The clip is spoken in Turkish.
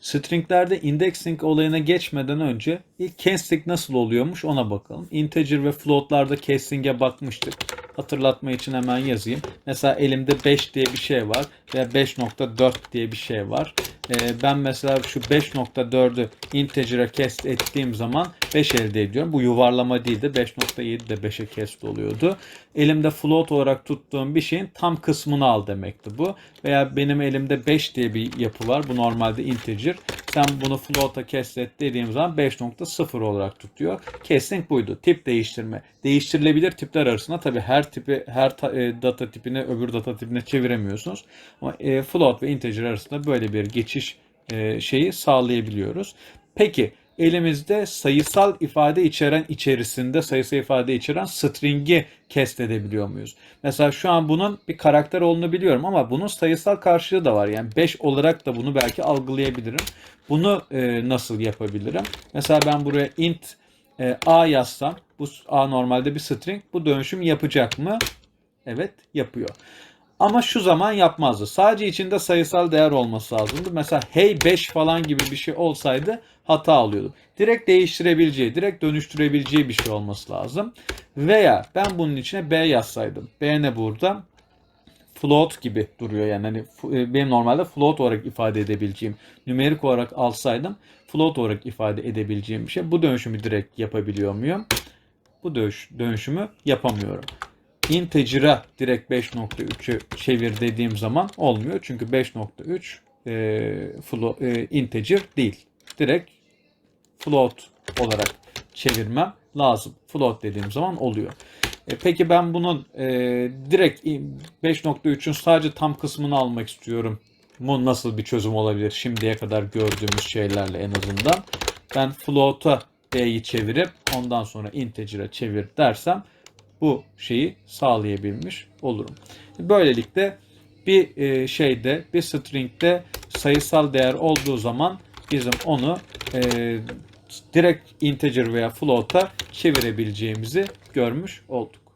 Stringlerde indexing olayına geçmeden önce ilk casting nasıl oluyormuş ona bakalım. Integer ve floatlarda casting'e bakmıştık. Hatırlatma için hemen yazayım. Mesela elimde 5 diye bir şey var veya 5.4 diye bir şey var. Ee, ben mesela şu 5.4'ü integer'a cast ettiğim zaman 5 elde ediyorum. Bu yuvarlama değil de 5.7 de 5'e cast oluyordu. Elimde float olarak tuttuğum bir şeyin tam kısmını al demekti bu. Veya benim elimde 5 diye bir yapı var. Bu normalde integer. Sen bunu float'a cast et dediğim zaman 5.0 olarak tutuyor. Casting buydu. Tip değiştirme. Değiştirilebilir tipler arasında tabii her tipi her e, data tipini öbür data tipine çeviremiyorsunuz. Ama e, float ve integer arasında böyle bir geçiş e, şeyi sağlayabiliyoruz. Peki elimizde sayısal ifade içeren içerisinde sayısal ifade içeren string'i cast edebiliyor muyuz? Mesela şu an bunun bir karakter olduğunu biliyorum ama bunun sayısal karşılığı da var. Yani 5 olarak da bunu belki algılayabilirim. Bunu e, nasıl yapabilirim? Mesela ben buraya int e, a yazsam bu a normalde bir string. Bu dönüşüm yapacak mı? Evet yapıyor. Ama şu zaman yapmazdı. Sadece içinde sayısal değer olması lazımdı. Mesela hey 5 falan gibi bir şey olsaydı hata alıyordu. Direkt değiştirebileceği, direkt dönüştürebileceği bir şey olması lazım. Veya ben bunun içine b yazsaydım. b ne burada? float gibi duruyor yani hani e, benim normalde float olarak ifade edebileceğim nümerik olarak alsaydım float olarak ifade edebileceğim bir şey. Bu dönüşümü direkt yapabiliyor muyum? Bu dönüş, dönüşümü yapamıyorum. Integer'a direkt 5.3'ü çevir dediğim zaman olmuyor. Çünkü 5.3 e, flo- e, integer değil. Direkt float olarak çevirmem lazım. Float dediğim zaman oluyor. E, peki ben bunun e, direkt 5.3'ün sadece tam kısmını almak istiyorum. Bu nasıl bir çözüm olabilir şimdiye kadar gördüğümüz şeylerle en azından. Ben float'a b'yi çevirip ondan sonra integer'a çevir dersem bu şeyi sağlayabilmiş olurum. Böylelikle bir e, şeyde bir string'de sayısal değer olduğu zaman bizim onu e, direkt integer veya float'a çevirebileceğimizi görmüş olduk.